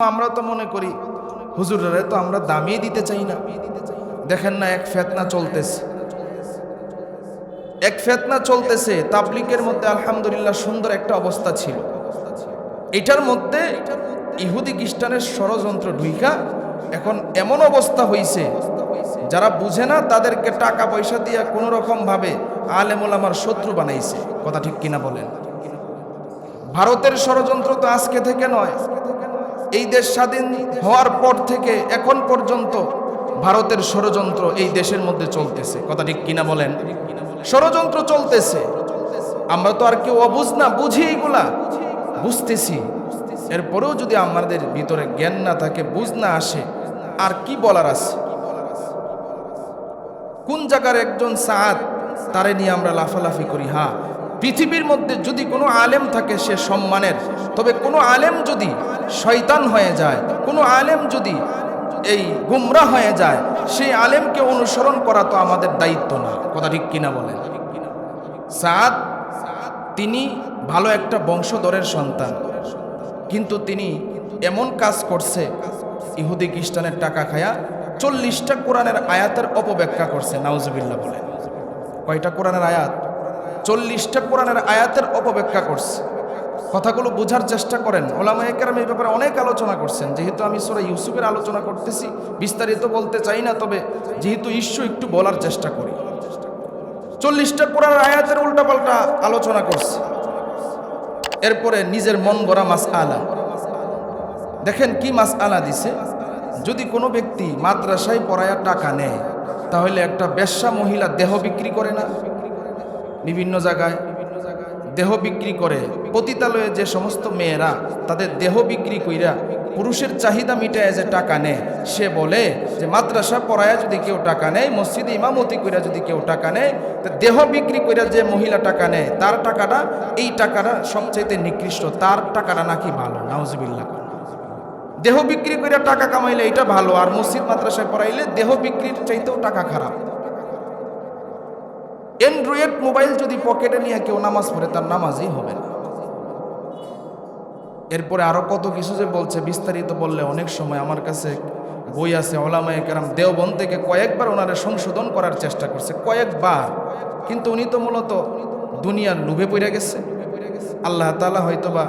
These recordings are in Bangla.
আমরা তো মনে করি, হুজুরের তো আমরা দামিয়ে দিতে চাই না। দেখেন না, এক ফেতনা চলতেছে। এক ফেতনা চলতেছে তাবলিকের মধ্যে আলহামদুলিল্লাহ সুন্দর একটা অবস্থা ছিল। এটার মধ্যে ইহুদি খ্রিস্টানের ষড়যন্ত্র ঢুইকা এখন এমন অবস্থা হইছে, যারা বুঝে না তাদেরকে টাকা পয়সা দিয়ে কোনো রকম ভাবে আলেমুল আমার শত্রু বানাইছে। কথা ঠিক কিনা বলেন? ভারতের ষড়যন্ত্র তো আজকে থেকে নয় এই দেশ স্বাধীন হওয়ার পর থেকে এখন পর্যন্ত ভারতের ষড়যন্ত্র এই দেশের মধ্যে চলতেছে। কথা ঠিক কিনা বলেন? ষড়যন্ত্র চলতেছে। আমরা তো আর কেউ অবুঝ না, বুঝি এগুলা। বুঝতেছি। এরপরেও যদি আমাদের ভিতরে জ্ঞান না থাকে, বুঝ না আসে, আর কি বলার আছে? কোন জায়গার একজন সাদ তারে নিয়ে আমরা লাফালাফি করি? হ্যাঁ পৃথিবীর মধ্যে যদি কোনো আলেম থাকে, সে সম্মানের। তবে কোনো আলেম যদি শয়তান হয়ে যায়, কোনো আলেম যদি এই গুমরা হয়ে যায়, সেই আলেমকে অনুসরণ করা তো আমাদের দায়িত্ব না। কথা ঠিক কিনা বলেন? সাদ, তিনি ভালো একটা বংশধরের সন্তান। কিন্তু তিনি এমন কাজ করছে, ইহুদি খ্রিস্টানের টাকা খায়া চল্লিশটা কোরআনের আয়াতের অপব্যাখ্যা করছে। নাউজবিল্লা বলে কয়টা কোরআনের আয়াত? চল্লিশটা কোরআনের আয়াতের অপব্যাখ্যা করছে। কথাগুলো বোঝার চেষ্টা করেন। ওলামা একরাম এই ব্যাপারে অনেক আলোচনা করছেন। যেহেতু আমি সোরা ইউসুফের আলোচনা করতেছি, বিস্তারিত বলতে চাই না, তবে যেহেতু ইস্যু, একটু বলার চেষ্টা করি। চল্লিশটা কোরআনের আয়াতের উল্টাপাল্টা আলোচনা করছে। এরপরে নিজের মন গড়া মাস আলা দেখেন কি মাস আলা দিছে? যদি কোনো ব্যক্তি মাদ্রাসায় পড়ায়া টাকা নেয়, তাহলে একটা বেশ্যা মহিলা দেহ বিক্রি করে না? বিভিন্ন জায়গায় দেহ বিক্রি করে। পতিতালয়ে যে সমস্ত মেয়েরা তাদের দেহ বিক্রি কইরা পুরুষের চাহিদা মিটায় যে টাকা নেয়, সে বলে যে, মাদ্রাসা পড়ায় যদি কেউ টাকা নেয়, মসজিদে ইমামতি কইরা যদি কেউ টাকা নেয় দেহ বিক্রি কইরা যে মহিলা টাকা নেয়, তার টাকাটা, এই টাকাটা সবচাইতে নিকৃষ্ট, তার টাকাটা নাকি ভালো। নাউজবিল্লা দেহ বিক্রি করে টাকা কামাইলে এটা ভালো, আর মসজিদ মাদ্রাসায় পড়াইলে দেহ বিক্রির চাইতেও টাকা খারাপ। অ্যান্ড্রয়েড মোবাইল যদি পকেটে নিয়ে কেউ নামাজ পড়ে, তার নামাজই হবে না। এরপরে আরও কত কিছু যে বলছে, বিস্তারিত বললে অনেক সময় আমার কাছে বই আছে, ওলামায়ে কেরাম দেওবন থেকে কয়েকবার ওনারে সংশোধন করার চেষ্টা করছে, কয়েকবার। কিন্তু উনি তো মূলত দুনিয়ার লুভে পড়ে গেছে। আল্লাহ তালা হয়তোবা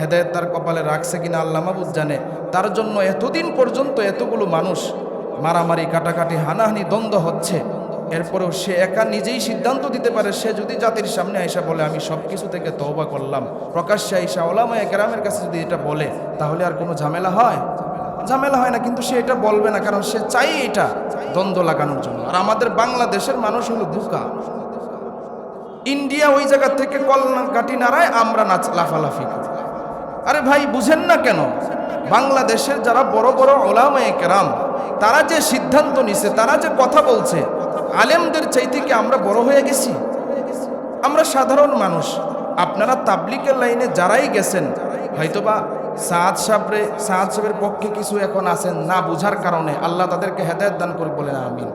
হেদায়ত তার কপালে রাখছে কিনা আল্লাহ মাবুদ জানে। তার জন্য এতদিন পর্যন্ত এতগুলো মানুষ মারামারি, কাটাকাটি, হানাহানি, দ্বন্দ্ব হচ্ছে। এরপরেও সে একা নিজেই সিদ্ধান্ত দিতে পারে, সে যদি জাতির সামনে আইসা বলে, আমি সব কিছু থেকে তওবা করলাম। প্রকাশ্যে আইসা ওলামায় গ্রামের কাছে যদি এটা বলে, তাহলে আর কোনো ঝামেলা হয়? ঝামেলা হয় না, কিন্তু সে এটা বলবে না, কারণ সে চাই এটা দ্বন্দ্ব লাগানোর জন্য। আর আমাদের বাংলাদেশের মানুষ হলো বুকা ইন্ডিয়া ওই জায়গা থেকে কল কাটি নাড়ায়, আমরা নাচ লাফালাফি করি। আরে ভাই, বুঝেন না কেন? বাংলাদেশের যারা বড় বড় ওলামায়ে কেরাম তারা যে সিদ্ধান্ত নিছে, তারা যে কথা বলছে আলেমদের চাইতে কি আমরা বড় হয়ে গেছি? আমরা সাধারণ মানুষ। আপনারা তাবলিকের লাইনে যারাই গেছেন, হয়তোবা সাদ সাবরে, সাদ সাহেবের পক্ষে কিছু এখন আছেন না বুঝার কারণে আল্লাহ তাদেরকে হেদায়ত দান করে বলেন, আমিন।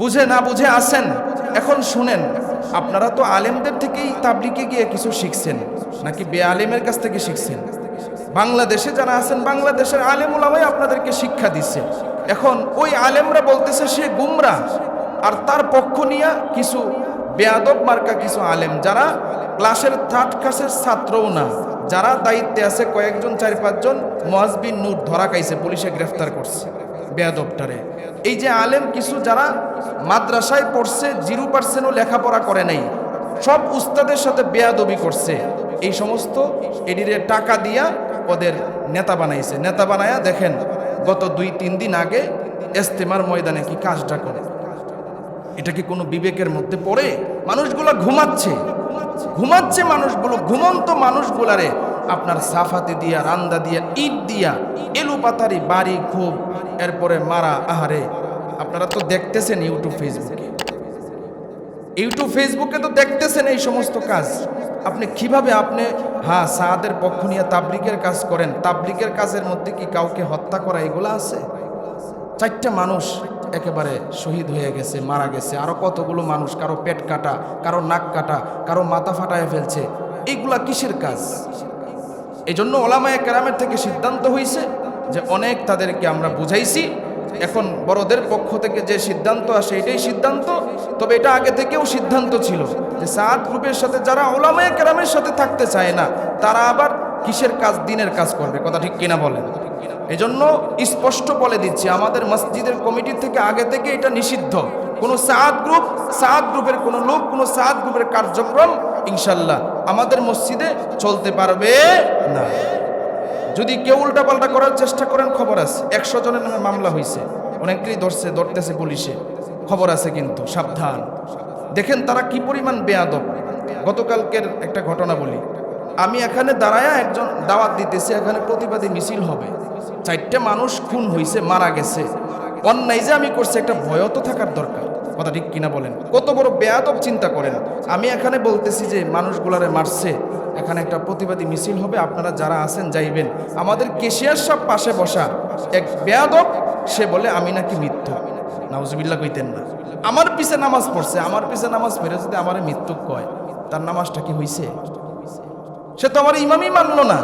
বুঝে না বুঝে আসেন এখন শুনেন, আপনারা তো আলেমদের থেকেই তাবলিকে গিয়ে কিছু শিখছেন, নাকি বে আলেমের কাছ থেকে শিখছেন? বাংলাদেশে যারা আছেন, বাংলাদেশের আলেম ওলামাই আপনাদেরকে শিক্ষা দিচ্ছে। এখন ওই আলেমরা বলতেছে, সে গুমরা। আর তার পক্ষ নিয়ে কিছু বেয়াদব মার্কা কিছু আলেম, যারা ক্লাসের থার্ড ক্লাসের ছাত্রও না, যারা দায়িত্বে আছে কয়েকজন, চার পাঁচজন মোয়াজবিন নূর ধরা খাইছে, পুলিশে গ্রেফতার করছে বেয়াদবটারে। এই যে আলেম কিছু যারা মাদ্রাসায় পড়ছে, জিরো পার্সেন্টও লেখাপড়া করে নাই, সব উস্তাদের সাথে বেয়াদবি করছে। এই সমস্ত এডিরে টাকা দিয়া ওদের নেতা বানাইছে। নেতা বানায়া দেখেন, গত দুই, তিন দিন আগে এস্তেমার ময়দানে কি কাজটা করে? এটা কি কোনো বিবেকের মধ্যে পড়ে? মানুষগুলো ঘুমাচ্ছে। ঘুমাচ্ছে মানুষগুলো, ঘুমন্ত মানুষগুলারে আপনার সাফাতে দিয়া, রান্দা দিয়া, ইট দিয়া এলু পাতারি বাড়ি, খুব, এরপরে মারা, আহারে। আপনারা তো দেখতেছেন ইউটিউব, ফেসবুকে। ইউটিউব ফেসবুকে তো দেখতেছেন এই সমস্ত কাজ। আপনি কীভাবে আপনি হ্যাঁ সাদের পক্ষ নিয়ে তাবলিকের কাজ করেন? তাবলিকের কাজের মধ্যে কি কাউকে হত্যা করা এগুলো আছে? চারটা মানুষ একেবারে শহীদ হয়ে গেছে, মারা গেছে। আরও কতগুলো মানুষ, কারও পেট কাটা, কারও নাক কাটা, কারও মাথা ফাটায় ফেলছে। এইগুলা কিসের কাজ? এই জন্য ওলামায় কেরামের থেকে সিদ্ধান্ত হয়েছে যে অনেক তাদেরকে আমরা বুঝাইছি। এখন বড়দের পক্ষ থেকে যে সিদ্ধান্ত আসে, এটাই সিদ্ধান্ত। তবে এটা আগে থেকেও সিদ্ধান্ত ছিল যে সাদ গ্রুপের সাথে যারা ওলামায় কেরামের সাথে থাকতে চায় না, তারা আবার কিসের কাজ? দিনের কাজ করবে। কথা ঠিক কিনা বলেন? এই জন্য স্পষ্ট বলে দিচ্ছি, আমাদের মসজিদের কমিটি থেকে আগে থেকে এটা নিষিদ্ধ। কোনো সাদ গ্রুপ, সাদ গ্রুপের কোনো লোক, কোনো সাদ গ্রুপের কার্যক্রম ইনশাল্লাহ আমাদের মসজিদে চলতে পারবে না। যদি কেউ উল্টাপাল্টা করার চেষ্টা করেন, খবর আছে। একশো জনের নামে মামলা হয়েছে অনেকেই ধরছে, ধরতেছে পুলিশে। খবর আছে কিন্তু, সাবধান। দেখেন তারা কি পরিমাণ বেয়াদব। গতকালকের একটা ঘটনা বলি। আমি এখানে দাঁড়ায়া একজন দাওয়াত দিতেছি, এখানে প্রতিবাদী মিছিল হবে। চারটে মানুষ খুন হয়েছে মারা গেছে। অন্যায় যে আমি করছি, একটা ভয় তো থাকার দরকার। কথা ঠিক কিনা বলেন? কত বড় বেয়াদব চিন্তা করেন। আমি এখানে বলতেছি যে, মানুষগুলারে মারছে। এখানে একটা প্রতিবাদী মিছিল হবে, আপনারা যারা আছেন যাইবেন। আমাদের কেশিয়ার সব পাশে বসা। এক বেয়াদব, সে বলে, আমি নাকি মৃত্যু নাউজুবিল্লা কইতেন না। আমার পিছে নামাজ পড়ছে, আমার পিছে নামাজ পড়ে যদি আমার মৃত্যু কয়, তার নামাজটা কি হইছে? সে তো আমার ইমামই মানলো না।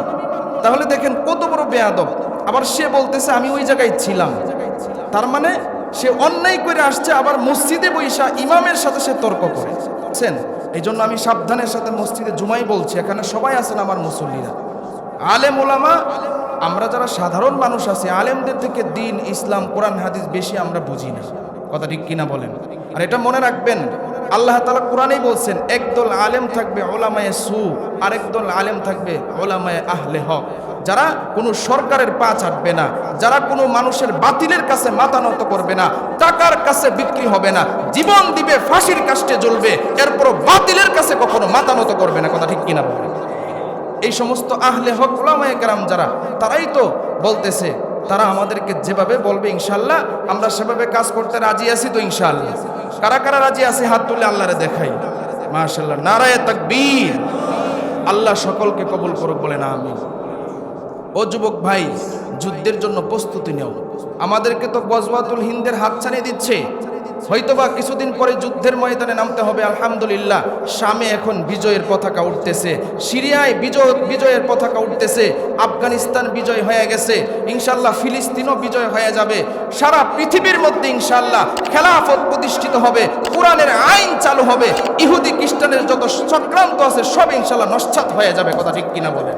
তাহলে দেখেন কত বড় বেয়াদব। আবার সে বলতেছে, আমি ওই জায়গায় ছিলাম। তার মানে সে অন্যায় করে আসছে, আবার মসজিদে বৈশা ইমামের সাথে সে তর্ক করে। বুঝছেন? এই জন্য আমি সাবধানের সাথে মসজিদে জুমাই বলছি, এখানে সবাই আছেন আমার মুসল্লিরা। আলেম ওলামা আমরা যারা সাধারণ মানুষ আছি, আলেমদের থেকে দিন, ইসলাম, কোরআন, হাদিস বেশি আমরা বুঝি না। কথা ঠিক কিনা বলেন? আর এটা মনে রাখবেন, আল্লাহ তালা কোরআনেই বলছেন, একদল আলেম থাকবে ওলামায়ে সু আরেক দল আলেম থাকবে ওলামায়ে আহলে হক। যারা কোনো সরকারের পা চাটবে না, যারা কোনো মানুষের বাতিলের কাছে মাথা নত করবে না, টাকার কাছে বিক্রি হবে না, জীবন দিবে, ফাঁসির কাষ্টে জ্বলবে এরপর বাতিলের কাছে কখনো মাথা নত করবে না, কথা ঠিক কিনা বলবে এই সমস্ত আহলে হক ওলামায়ে কেরাম যারা, তারাই তো বলতেছে, তারা আমাদেরকে যেভাবে বলবে ইনশাল্লাহ আমরা সেভাবে কাজ করতে রাজি আছি তো ইনশাল্লাহ কারা কারা রাজি আছে হাত তুলে আল্লাহরে দেখাই? মাশাল্লাহ নারায় তাকবীর। আল্লাহ সকলকে কবুল করুক বলে না আমি ও যুবক ভাই, যুদ্ধের জন্য প্রস্তুতি নেও। আমাদেরকে তো গজওয়াতুল হিন্দের হাত ছাড়িয়ে দিচ্ছে। হয়তোবা কিছুদিন পরে যুদ্ধের ময়দানে নামতে হবে, আলহামদুলিল্লাহ। শামে এখন বিজয়ের পতাকা উঠতেছে। সিরিয়ায় বিজয়, বিজয়ের পতাকা উঠতেছে। আফগানিস্তান বিজয় হয়ে গেছে। ইনশাল্লাহ ফিলিস্তিনও বিজয় হয়ে যাবে। সারা পৃথিবীর মধ্যে ইনশাল্লাহ খেলাফত প্রতিষ্ঠিত হবে। কোরআনের আইন চালু হবে। ইহুদি, খ্রিস্টানের যত চক্রান্ত আছে, সব ইনশাল্লাহ নস্বাত হয়ে যাবে, কথা ঠিক কিনা বলেন।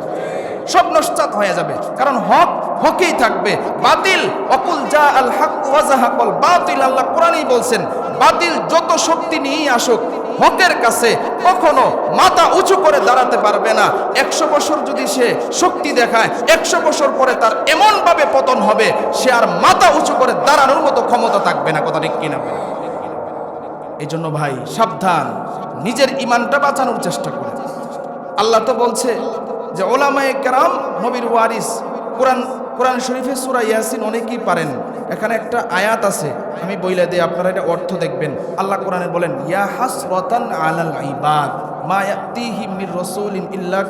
সব নস্বাত হয়ে যাবে। কারণ হক হকেই থাকবে। বাতিল, অকুল যা আল হক ওয়াজাহাকল বাতিল, আল্লাহ কোরআনই বলছেন, বাতিল যত শক্তি নিয়েই আসুক, হকের কাছে কখনো মাথা উঁচু করে দাঁড়াতে পারবে না। একশো বছর যদি সে শক্তি দেখায়, একশো বছর পরে তার এমনভাবে পতন হবে, সে আর মাথা উঁচু করে দাঁড়ানোর মতো ক্ষমতা থাকবে না, কথা ঠিক কিনা? এই জন্য ভাই, সাবধান, নিজের ইমানটা বাঁচানোর চেষ্টা করে। আল্লাহ তো বলছে যে, ওলামায়ে কেরাম, নবীর ওয়ারিস, কোরআন কোরআন শরীফে সুরা ইয়াসিন অনেকেই পারেন। এখানে একটা আয়াত আছে, আমি বইলে দিয়ে আপনারা এটা অর্থ দেখবেন। আল্লাহ কোরআনে বলেন, ইয়া হাসরাতান আলাল ইবাদ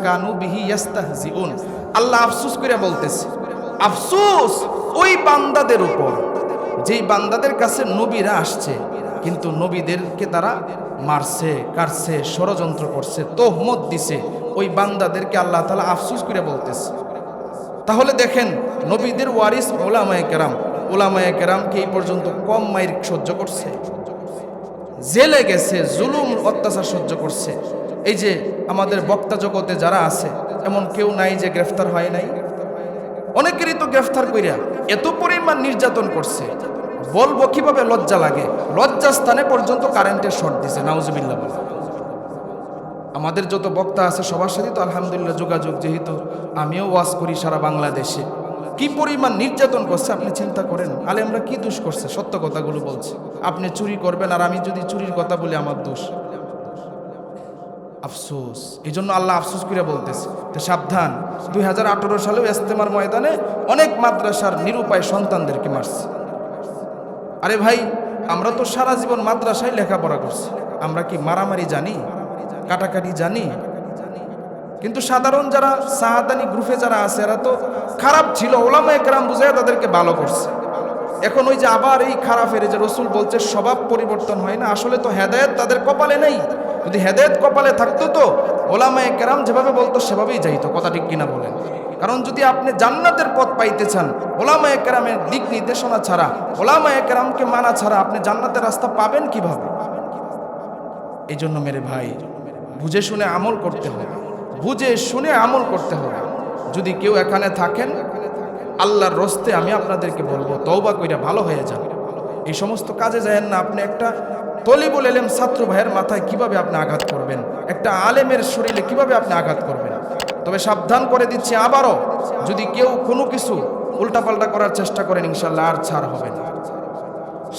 কানু আল্লাহ আফসোস করে বলতেছে, আফসোস, ওই বান্দাদের উপর, যেই বান্দাদের কাছে নবীরা আসছে, কিন্তু নবীদেরকে তারা মারছে, কাটছে, ষড়যন্ত্র করছে, তোহমত দিছে, ওই বান্দাদেরকে আল্লাহ তালা আফসুস করে বলতেছে। তাহলে দেখেন, নবীদের ওয়ারিস ওলামায় কেরাম। ওলামায় কেরামকে এই পর্যন্ত কম মাইর সহ্য করছে? জেলে গেছে, জুলুম, অত্যাচার সহ্য করছে। এই যে আমাদের বক্তা জগতে যারা আছে, এমন কেউ নাই যে গ্রেফতার হয় নাই। অনেকেরই তো গ্রেফতার করিয়া এত পরিমাণ নির্যাতন করছে। বলব কীভাবে লজ্জা লাগে? লজ্জা স্থানে পর্যন্ত কারেন্টের শর্ট দিছে, নাউজুবিল্লাহ বলে। আমাদের যত বক্তা আছে সবার সাথে তো আলহামদুলিল্লাহ যোগাযোগ যেহেতু, আমিও ওয়াজ করি সারা বাংলাদেশে। কি পরিমাণ নির্যাতন করছে আপনি চিন্তা করেন? আলে আমরা কি দোষ করছে? সত্য কথাগুলো বলছে। আপনি চুরি করবেন আর আমি যদি চুরির কথা বলি আমার দোষ। আফসোস। এই জন্য আল্লাহ আফসোস করে বলতেছে। তো সাবধান। দুই হাজার আঠেরো সালেও ইস্তেমার ময়দানে অনেক মাদ্রাসার নিরুপায় সন্তানদেরকে মারছে। আরে ভাই, আমরা তো সারা জীবন মাদ্রাসায় লেখাপড়া করছি। আমরা কি মারামারি জানি? কাটাকাটি জানি। কিন্তু সাধারণ যারা সাহাদানি গ্রুপে যারা আছে, এরা তো খারাপ ছিল। ওলামা একরাম বুঝায় তাদেরকে ভালো করছে। এখন ওই যে আবার এই খারাপের যে রসুল বলছে, স্বভাব পরিবর্তন হয় না। আসলে তো হেদায়েত তাদের কপালে নেই। যদি হেদায়েত কপালে থাকতো তো, ওলামা একরাম যেভাবে বলতো, সেভাবেই যাইতো। কথা ঠিক কিনা বলেন? কারণ যদি আপনি জান্নাতের পথ পাইতে চান, ওলামা একরামের দিক নির্দেশনা ছাড়া, ওলামা একরামকে মানা ছাড়া আপনি জান্নাতের রাস্তা পাবেন কীভাবে? এই জন্য মেরে ভাই বুঝে শুনে আমল করতে হবে। বুঝে শুনে আমল করতে হবে। যদি কেউ এখানে থাকেন, আল্লাহর রস্তে আমি আপনাদেরকে বলব, তওবা কইরা ভালো হয়ে যান। এই সমস্ত কাজে যায়েন না আপনি একটা তলিবুল এলেম ছাত্র ভাইয়ের মাথায় কীভাবে আপনি আঘাত করবেন? একটা আলেমের শরীরে কীভাবে আপনি আঘাত করবেন? তবে সাবধান করে দিচ্ছি আবারও, যদি কেউ কোনো কিছু উল্টাপাল্টা করার চেষ্টা করেন, ইনশাল্লাহ আর ছাড় হবে না।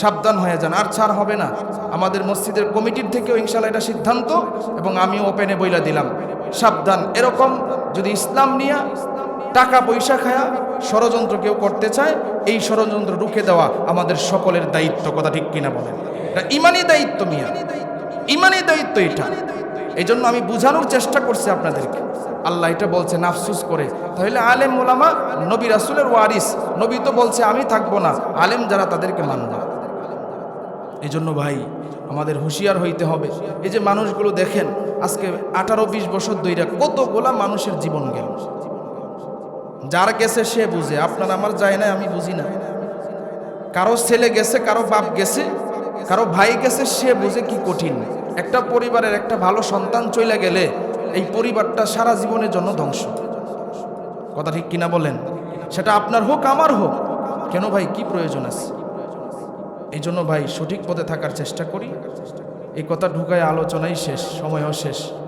সাবধান হয়ে যান, আর ছাড় হবে না। আমাদের মসজিদের কমিটির থেকেও ইনশাল্লাহ এটা সিদ্ধান্ত, এবং আমিও ওপেনে বইলা দিলাম। সাবধান, এরকম যদি ইসলাম নিয়ে টাকা পয়সা খায়া ষড়যন্ত্র কেউ করতে চায়, এই ষড়যন্ত্র রুখে দেওয়া আমাদের সকলের দায়িত্ব, কথা ঠিক কিনা বলেন? এটা ইমানি দায়িত্ব মিয়া। ইমানি দায়িত্ব এটা। এই জন্য আমি বোঝানোর চেষ্টা করছি আপনাদেরকে। আল্লাহ এটা বলছে, নাফসুস করে। তাহলে আলেম মোলামা নবী রাসুলের ওয়ারিস, নবী তো বলছে, আমি থাকব না। আলেম যারা, তাদেরকে মানব। এই জন্য ভাই, আমাদের হুঁশিয়ার হইতে হবে। এই যে মানুষগুলো দেখেন, আজকে আঠারো বিশ বছর ধইরা কতগুলা মানুষের জীবন গেল। যার গেছে সে বুঝে, আপনার আমার যায় না আমি বুঝি না। কারও ছেলে গেছে, কারও বাপ গেছে, কারও ভাই গেছে, সে বুঝে কি কঠিন। একটা পরিবারের একটা ভালো সন্তান চলে গেলে এই পরিবারটা সারা জীবনের জন্য ধ্বংস। কথা ঠিক কিনা বলেন? সেটা আপনার হোক, আমার হোক। কেন ভাই, কি প্রয়োজন আছে? এই জন্য ভাই সঠিক পথে থাকার চেষ্টা করি। এই কথা ঢুকায় আলোচনাই শেষ, সময়ও শেষ।